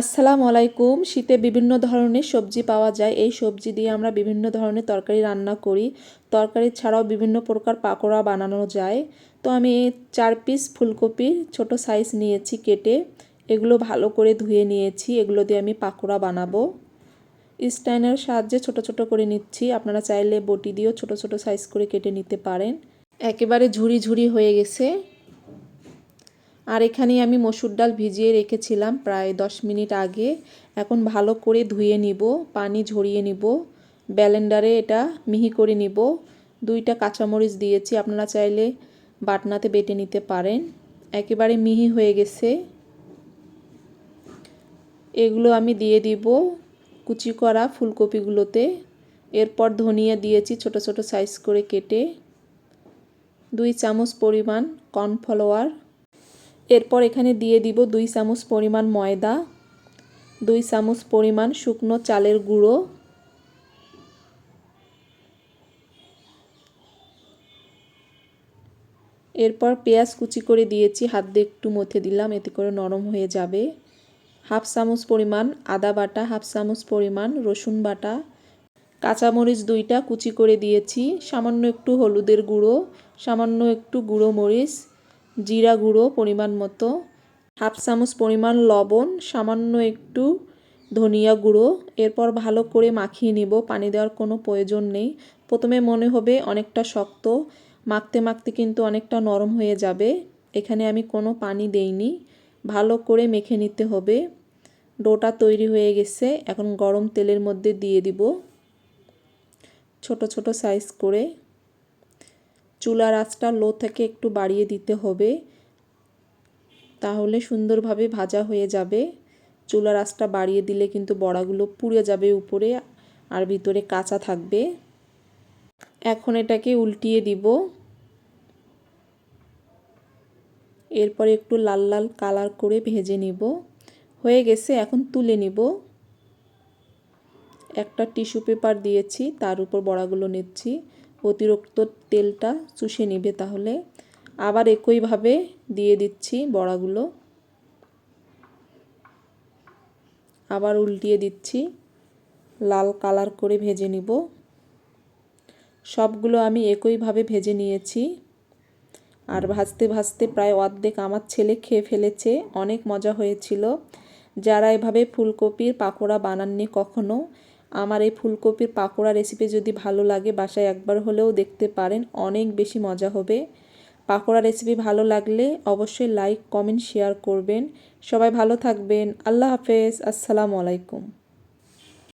আসসালামু আলাইকুম। শীতে বিভিন্ন ধরনের সবজি পাওয়া যায়। এই সবজি দিয়ে আমরা বিভিন্ন ধরনের তরকারি রান্না করি। তরকারি ছাড়াও বিভিন্ন প্রকার পাকোড়া বানানো যায়। তো আমি চার পিস ফুলকপির ছোট সাইজ নিয়েছি কেটে। এগুলো ভালো করে ধুয়ে নিয়েছি। এগুলো দিয়ে আমি পাকোড়া বানাবো। স্টাইনের সাহায্যে ছোট ছোট করে নিচ্ছি। আপনারা চাইলে বটি দিয়েও ছোট ছোট সাইজ করে কেটে নিতে পারেন। একেবারে ঝুড়ি ঝুড়ি হয়ে গেছে। আর এখানে আমি মসুর ডাল ভিজিয়ে রেখেছিলাম প্রায় দশ মিনিট আগে। এখন ভালো করে ধুয়ে নিব, পানি ঝরিয়ে নিব, ব্যালেন্ডারে এটা মিহি করে নিব। দুইটা কাঁচামরিচ দিয়েছি, আপনারা চাইলে বাটনাতে বেটে নিতে পারেন। একেবারে মিহি হয়ে গেছে। এগুলো আমি দিয়ে দিব কুচি করা ফুলকপিগুলোতে। এরপর ধনিয়া দিয়েছি ছোট ছোট সাইজ করে কেটে। দুই চামচ পরিমাণ কর্নফ্লাওয়ার। এরপর এখানে দিয়ে দিব দুই চামচ পরিমাণ ময়দা, দুই চামচ পরিমাণ শুকনো চালের গুঁড়ো, এরপর পেঁয়াজ কুচি করে দিয়েছি, হাত দিয়ে একটু মথে দিলাম, এতে করে নরম হয়ে যাবে। হাফ চামচ পরিমাণ আদা বাটা, হাফ চামচ পরিমাণ রসুন বাটা, কাঁচামরিচ দুইটা কুচি করে দিয়েছি, সামান্য একটু হলুদের গুঁড়ো, সামান্য একটু গুঁড়ো মরিচ জিরা গুঁড়ো পরিমাণ মতো, হাফ চামচ পরিমাণ লবণ, সামান্য একটু ধনিয়া গুঁড়ো। এরপর ভালো করে মাখিয়ে নিব, পানি দেওয়ার কোনো প্রয়োজন নেই। প্রথমে মনে হবে অনেকটা শক্ত, মাখতে মাখতে কিন্তু অনেকটা নরম হয়ে যাবে। এখানে আমি কোনো পানি দেইনি, ভালো করে মেখে নিতে হবে। ডোটা তৈরি হয়ে গেছে, এখন গরম তেলের মধ্যে দিয়ে দিব। ছোট ছোট সাইজ করে। চুলার আঁচটা লো থেকে একটু বাড়িয়ে দিতে হবে। তাহলে সুন্দরভাবে ভাজা হয়ে যাবে। চুলার আঁচটা বাড়িয়ে দিলে কিন্তু বড়াগুলো পুড়ে যাবে উপরে আর ভিতরে কাঁচা থাকবে। এখন এটাকে উল্টিয়ে দিব। এরপরে একটু লাল লাল কালার করে ভেজে নিব। হয়ে গেছে, এখন তুলে নিব। একটা টিস্যু পেপার দিয়েছি, তার উপর বড়াগুলো নিচ্ছি। অতিরিক্ত তেলটা চুষে নিবে তাহলে। আবার একইভাবে দিয়ে দিচ্ছি বড়াগুলো। আবার উল্টিয়ে দিচ্ছি। লাল কালার করে ভেজে নিব। সবগুলো আমি একইভাবে ভেজে নিয়েছি। আর ভাজতে ভাজতে প্রায় অর্ধেক আমার ছেলে খেয়ে ফেলেছে। অনেক মজা হয়েছিল। যারা এভাবে ফুলকপির পাকোড়া বানাননি কখনো আমার এই ফুলকপির পাকোড়া রেসিপি যদি ভালো লাগে, বাসায় একবার হলেও দেখতে পারেন। অনেক বেশি মজা হবে। পাকোড়া রেসিপি ভালো লাগলে অবশ্যই লাইক কমেন্ট শেয়ার করবেন। সবাই ভালো থাকবেন। আল্লাহ হাফেজ। আসসালামু আলাইকুম।